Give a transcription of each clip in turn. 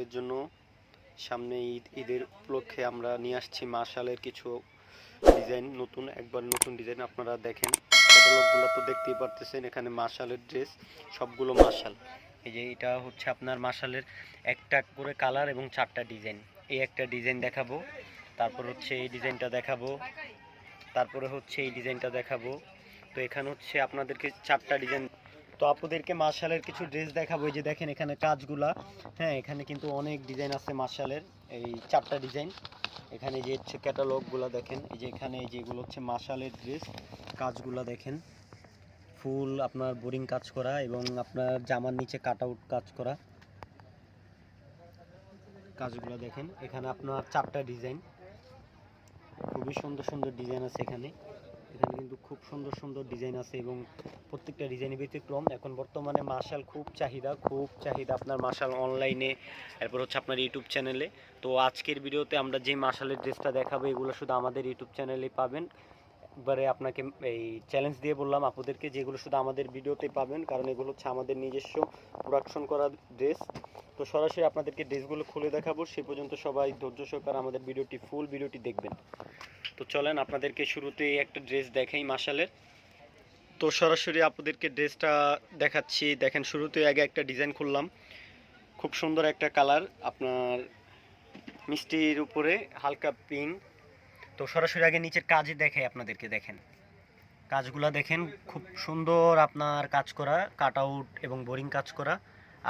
আপুদের জন্য সামনে ঈদ, ঈদের উপলক্ষে আমরা নিয়ে আসছি মার্শালের কিছু ডিজাইন, নতুন, একবার নতুন ডিজাইন আপনারা দেখেন। ক্যাটালগুলো তো দেখতেই পারতেছেন, এখানে মার্শালের ড্রেস, সবগুলো মার্শাল। এই যে এটা হচ্ছে আপনার মার্শালের একটা করে কালার এবং চারটা ডিজাইন। এই একটা ডিজাইন দেখাবো, তারপর হচ্ছে এই ডিজাইনটা দেখাবো, তারপরে হচ্ছে এই ডিজাইনটা দেখাবো। তো এখানে হচ্ছে আপনাদেরকে চারটা ডিজাইন তো আপুদেরকে মার্শালের কিছু ড্রেস দেখাবো। এই যে দেখেন এখানে কাজগুলা। হ্যাঁ এখানে কিন্তু অনেক ডিজাইন আছে মার্শালের। এই চারটা ডিজাইন এখানে যে হচ্ছে ক্যাটালগুলো দেখেন। এই যে এখানে যেগুলো হচ্ছে মার্শালের ড্রেস কাজগুলা দেখেন। ফুল আপনার বোরিং কাজ করা এবং আপনার জামার নিচে কাট আউট কাজ করা। কাজগুলো দেখেন। এখানে আপনার চারটা ডিজাইন খুবই সুন্দর সুন্দর ডিজাইন আছে এখানে। এখানে কিন্তু খুব সুন্দর সুন্দর ডিজাইন আছে এবং প্রত্যেকটা ডিজাইনের ব্যতিক্রম। এখন বর্তমানে মার্শাল খুব চাহিদা খুব চাহিদা আপনার মার্শাল অনলাইনে এরপর হচ্ছে আপনার ইউটিউব চ্যানেলে তো আজকের ভিডিওতে আমরা যে মার্শালের ড্রেসটা দেখাবো, এগুলো শুধু আমাদের ইউটিউব চ্যানেলে পাবেন। একবারে আপনাকে এই চ্যালেঞ্জ দিয়ে বললাম, আপনাদেরকে যেগুলো শুধু আমাদের ভিডিওতে পাবেন, কারণ এগুলো হচ্ছে আমাদের নিজস্ব প্রোডাকশন করা ড্রেস তো সরাসরি আপনাদেরকে ড্রেসগুলো খুলে দেখাবো, সে পর্যন্ত সবাই ধৈর্য সহকারে আমাদের ভিডিওটি ফুল ভিডিওটি দেখবেন। তো চলেন, আপনাদেরকে শুরুতেই একটা ড্রেস দেখাই মার্শালের তো সরাসরি আপনাদেরকে ড্রেসটা দেখাচ্ছি। দেখেন, শুরুতেই আগে একটা ডিজাইন খুললাম। খুব সুন্দর একটা কালার, আপনার মিষ্টির উপরে হালকা পিঙ্ক। তো সরাসরি আগে নিচের কাজে দেখাই আপনাদেরকে, দেখেন। কাজগুলা দেখেন, খুব সুন্দর আপনার কাজ করা, কাট আউট এবং বোরিং কাজ করা।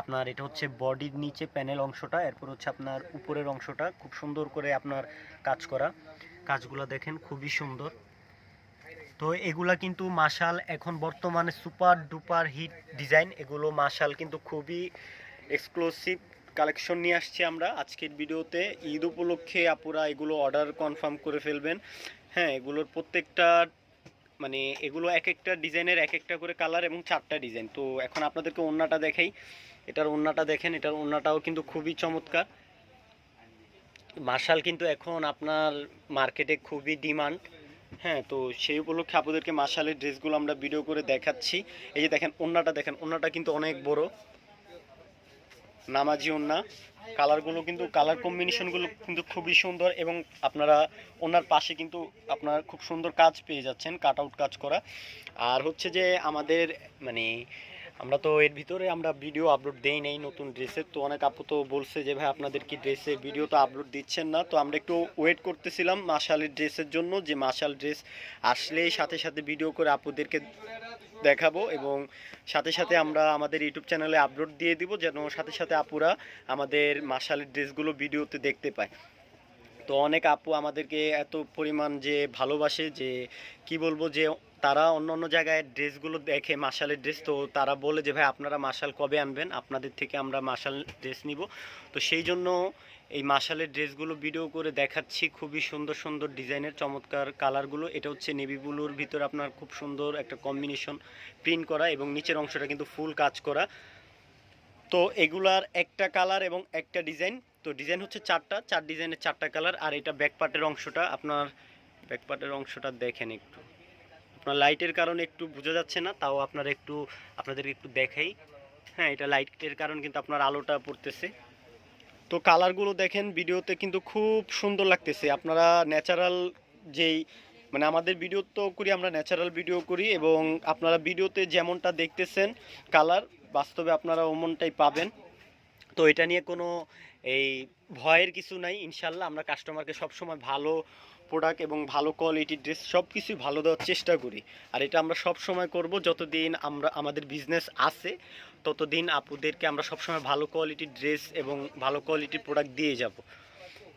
আপনার এটা হচ্ছে বডির নিচে প্যানেল অংশটা, এরপর হচ্ছে আপনার উপরের অংশটা, খুব সুন্দর করে আপনার কাজ করা। কাজগুলো দেখেন, খুবই সুন্দর। তো এগুলা কিন্তু মাশাল এখন বর্তমানে সুপার ডুপার হিট ডিজাইন। এগুলো মাশাল কিন্তু খুবই এক্সক্লুসিভ কালেকশন নিয়ে আসছি আমরা। আজকের ভিডিওতে ঈদ উপলক্ষে আপুরা এগুলো অর্ডার কনফার্ম করে ফেলবেন। হ্যাঁ এগুলোর প্রত্যেকটা মানে এগুলো এক একটা ডিজাইনের এক একটা করে কালার এবং চারটা ডিজাইন। তো এখন আপনাদেরকে ওন্নাটা দেখাই। এটার ওন্নাটা দেখেন, এটার ওন্নাটাও কিন্তু খুবই চমৎকার। মার্শাল কিন্তু এখন আপনার মার্কেটে খুবই ডিমান্ড। হ্যাঁ তো সেই উপলক্ষে আপনাদেরকে মার্শালের ড্রেসগুলো আমরা ভিডিও করে দেখাচ্ছি। এই যে দেখেন, ওন্নাটা দেখেন, ওন্নাটা কিন্তু অনেক বড়। নামাজি ওন্না। কালারগুলো কিন্তু, কালার কম্বিনেশনগুলো কিন্তু খুবই সুন্দর এবং আপনারা ওনার পাশে কিন্তু আপনার খুব সুন্দর কাজ পেয়ে যাচ্ছেন, কাট আউট কাজ করা। আর হচ্ছে যে আমাদের মানে আমরা তো এর ভিতরে আমরা ভিডিও আপলোড দেই নেই নতুন ড্রেসের, তো অনেক আপু তো বলছে যে, ভাই, আপনাদের কি ড্রেসের ভিডিও তো আপলোড দিচ্ছেন না? তো আমরা একটু ওয়েট করতেছিলাম মাশালের ড্রেসের জন্য যে, মাশাল ড্রেস আসলেই সাথে সাথে ভিডিও করে আপুদেরকে দেখাবো এবং সাথে সাথে আমরা আমাদের ইউটিউব চ্যানেলে আপলোড দিয়ে দিব যেন সাথে সাথে আপুরা আমাদের মাশালের ড্রেসগুলো ভিডিওতে দেখতে পায়। তো অনেক আপু আমাদেরকে এত পরিমাণ যে ভালোবাসে যে, কি বলব যে তারা অন্য অন্য জায়গায় ড্রেসগুলো দেখে, মার্শালের ড্রেস, তো তারা বলে যে, ভাই, আপনারা মার্শাল কবে আনবেন? আপনাদের থেকে আমরা মার্শাল ড্রেস নিব। তো সেই জন্য এই মার্শালের ড্রেসগুলো ভিডিও করে দেখাচ্ছি খুবই সুন্দর সুন্দর ডিজাইনের চমৎকার কালারগুলো। এটা হচ্ছে নেভি ব্লুর ভিতরে আপনার খুব সুন্দর একটা কম্বিনেশন প্রিন্ট করা এবং নিচের অংশটা কিন্তু ফুল কাজ করা। তো এগুলার একটা কালার এবং একটা ডিজাইন। তো ডিজাইন হচ্ছে চারটা, চার ডিজাইনের চারটা কালার। আর এটা ব্যাকপার্টের অংশটা, আপনার ব্যাক পার্টের অংশটা দেখেন একটু। আপনার লাইটের কারণে একটু বোঝা যাচ্ছে না, তাও আপনারা একটু, আপনাদেরকে একটু দেখাই। হ্যাঁ এটা লাইটের কারণ কিন্তু আপনার আলোটা পড়তেছে। তো কালারগুলো দেখেন, ভিডিওতে কিন্তু খুব সুন্দর লাগতেছে। আপনারা ন্যাচারাল যেই মানে আমাদের ভিডিও তো করি, আমরা ন্যাচারাল ভিডিও করি এবং আপনারা ভিডিওতে যেমনটা দেখতেছেন কালার বাস্তবে আপনারা ওমনটাই পাবেন। তো এটা নিয়ে কোনো এই ভয়ের কিছু নাই, ইনশাল্লাহ। আমরা কাস্টমারকে সবসময় ভালো প্রোডাক্ট এবং ভালো কোয়ালিটির ড্রেস সব কিছুই ভালো দেওয়ার চেষ্টা করি। আর এটা আমরা সব সময় করব যতদিন আমরা, আমাদের বিজনেস আছে, ততদিন আপুদেরকে আমরা সব সময় ভালো কোয়ালিটির ড্রেস এবং ভালো কোয়ালিটির প্রোডাক্ট দিয়ে যাব।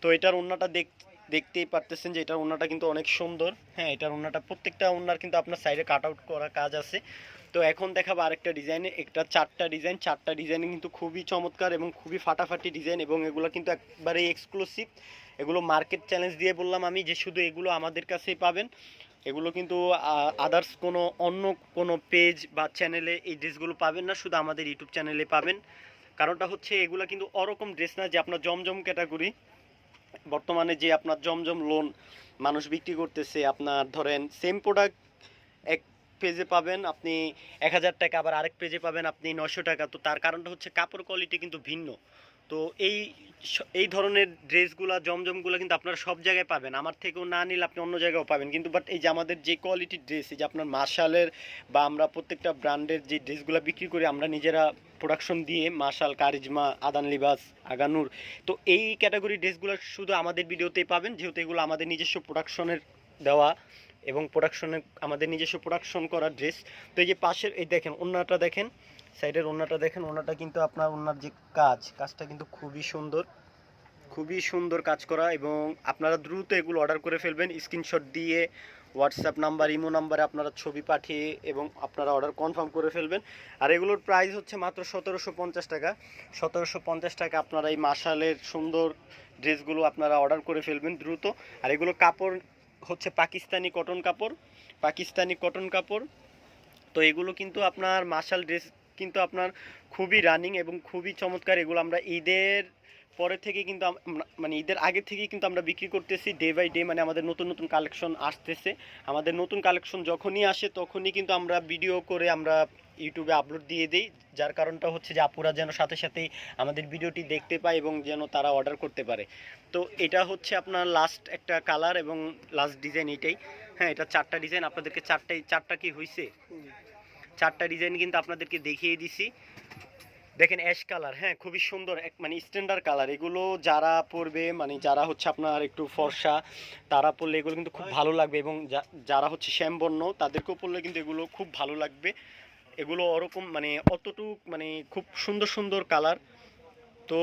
তো এটার ওন্নাটা দেখ, দেখতেই পারতেছেন যে এটার ওন্নাটা কিন্তু অনেক সুন্দর। হ্যাঁ এটার ওন্নাটা প্রত্যেকটা ওন্নার কিন্তু আপনার সাইডে কাট আউট করা কাজ আছে। তো এখন দেখাবো আরেকটা ডিজাইনে একটা চারটা ডিজাইন চারটা ডিজাইন কিন্তু খুবই চমৎকার এবং খুবই ফাটাফাটি ডিজাইন এবং এগুলো কিন্তু একবারে এক্সক্লুসিভ এগুলো মার্কেট চ্যালেঞ্জ দিয়ে বললাম আমি যে শুধু এগুলো আমাদের কাছেই পাবেন। এগুলো কিন্তু আদার্স কোনো অন্য কোনো পেজ বা চ্যানেলে এই ড্রেসগুলো পাবেন না, শুধু আমাদের ইউটিউব চ্যানেলে পাবেন। কারণটা হচ্ছে এগুলো কিন্তু ওরকম ড্রেস না যে আপনার জমজম ক্যাটাগরি বর্তমানে যে আপনার জমজম লোন মানুষ বিক্রি করতেছে, আপনার ধরেন সেম প্রোডাক্ট এক পেজে পাবেন, আপনি এক হাজার টাকা, আবার আরেক পেজে পাবেন আপনি নশো টাকা। তো তার কারণটা হচ্ছে কাপড় কোয়ালিটি কিন্তু ভিন্ন। তো এই এই ধরনের ড্রেসগুলো, জমজমগুলো কিন্তু আপনারা সব জায়গায় পাবেন। আমার থেকেও না নিলে আপনি অন্য জায়গায়ও পাবেন। কিন্তু বাট এই যে আমাদের যে কোয়ালিটির ড্রেস এই যে আপনার মার্শালের বা আমরা প্রত্যেকটা ব্র্যান্ডের যে ড্রেসগুলো বিক্রি করি, আমরা নিজেরা প্রোডাকশন দিয়ে মার্শাল, কারিজমা, আদান লিবাস, আগানুর, তো এই ক্যাটাগরি ড্রেসগুলো শুধু আমাদের ভিডিওতেই পাবেন। যেহেতু এগুলো আমাদের নিজস্ব প্রোডাকশনের দেওয়া। এবং প্রোডাকশনে আমাদের নিজস্ব প্রোডাকশন করা ড্রেস তো এই যে পাশের, এই দেখেন ওন্নাটা দেখেন সাইডের ওন্নাটা দেখেন ওন্নাটা কিন্তু আপনার ওনার যে কাজ, কাজটা কিন্তু খুবই সুন্দর। খুবই সুন্দর কাজ করা এবং আপনারা দ্রুত এগুলো অর্ডার করে ফেলবেন। স্ক্রিনশট দিয়ে হোয়াটসঅ্যাপ নাম্বার ইমো নাম্বারে আপনারা ছবি পাঠিয়ে এবং আপনারা অর্ডার কনফার্ম করে ফেলবেন। আর এগুলোর প্রাইস হচ্ছে মাত্র সতেরোশো পঞ্চাশ টাকা। সতেরোশো পঞ্চাশ টাকা আপনারা এই মাসালের সুন্দর ড্রেসগুলো আপনারা অর্ডার করে ফেলবেন দ্রুত। আর এগুলো কাপড় হচ্ছে পাকিস্তানি কটন কাপড়, পাকিস্তানি কটন কাপড়। তো এগুলো কিন্তু আপনার মার্শাল ড্রেস কিন্তু আপনার খুবই রানিং এবং খুবই চমৎকার। এগুলো আমরা ঈদের পরে থেকে কিন্তু মানে ঈদের আগে থেকেই কিন্তু আমরা বিক্রি করতেছি ডে বাই ডে মানে আমাদের নতুন নতুন কালেকশন আসতেছে। আমাদের নতুন কালেকশন যখনই আসে তখনই কিন্তু আমরা ভিডিও করে আমরা ইউটিউবে আপলোড দিয়ে দিই। যার কারণটা হচ্ছে যে আপুরা যেন সাথে সাথেই আমাদের ভিডিওটি দেখতে পায় এবং যেন তারা অর্ডার করতে পারে। তো এটা হচ্ছে আপনার লাস্ট একটা কালার এবং লাস্ট ডিজাইন এটাই। হ্যাঁ এটা চারটা ডিজাইন আপনাদেরকে চারটাই চারটা কি হয়েছে চারটা ডিজাইন কিন্তু আপনাদেরকে দেখিয়ে দিছি। দেখেন অ্যাশ কালার হ্যাঁ খুবই সুন্দর এক মানে স্ট্যান্ডার্ড কালার এগুলো যারা পরবে মানে যারা হচ্ছে আপনার একটু ফর্সা, তারা পরলে এগুলো কিন্তু খুব ভালো লাগবে এবং যারা হচ্ছে শ্যামবর্ণ, তাদেরকেও পরলে কিন্তু এগুলো খুব ভালো লাগবে। এগুলো ওরকম মানে অতটুক মানে খুব সুন্দর সুন্দর কালার তো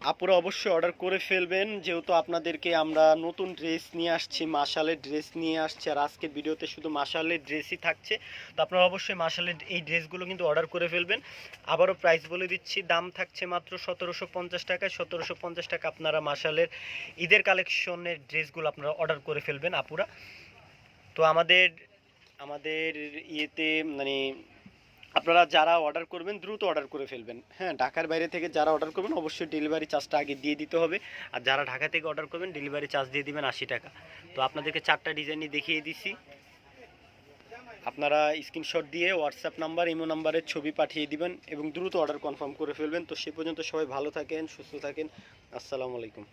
আপুরা অবশ্যই অর্ডার করে ফেলবেন। যেহেতু আপনাদেরকে আমরা নতুন ড্রেস নিয়ে আসছি মাসালের ড্রেস নিয়ে আসছি, আর আজকের ভিডিওতে শুধু মাসালের ড্রেসই থাকছে। তো আপনারা অবশ্যই মাসালের এই ড্রেসগুলো কিন্তু অর্ডার করে ফেলবেন। আবারও প্রাইস বলে দিচ্ছি, দাম থাকছে মাত্র সতেরোশো পঞ্চাশ টাকায়। সতেরোশো পঞ্চাশ টাকা আপনারা মাসালের ঈদের কালেকশনের ড্রেসগুলো আপনারা অর্ডার করে ফেলবেন, আপুরা। তো আমাদের আমাদের ইয়েতে মানে আপনারা যারা অর্ডার করবেন, দ্রুত অর্ডার করে ফেলবেন। হ্যাঁ ঢাকার বাইরে থেকে যারা অর্ডার করবেন, অবশ্যই ডেলিভারি চার্জটা আগে দিয়ে দিতে হবে। আর যারা ঢাকা থেকে অর্ডার করবেন ডেলিভারি চার্জ দিয়ে দিবেন আশি টাকা। তো আপনাদেরকে চারটা ডিজাইনই দেখিয়ে দিছি। আপনারা স্ক্রিনশট দিয়ে হোয়াটসঅ্যাপ নাম্বার ইমো নাম্বারের ছবি পাঠিয়ে দিবেন এবং দ্রুত অর্ডার কনফার্ম করে ফেলবেন। তো সে পর্যন্ত সবাই ভালো থাকেন, সুস্থ থাকেন। আসসালামু আলাইকুম।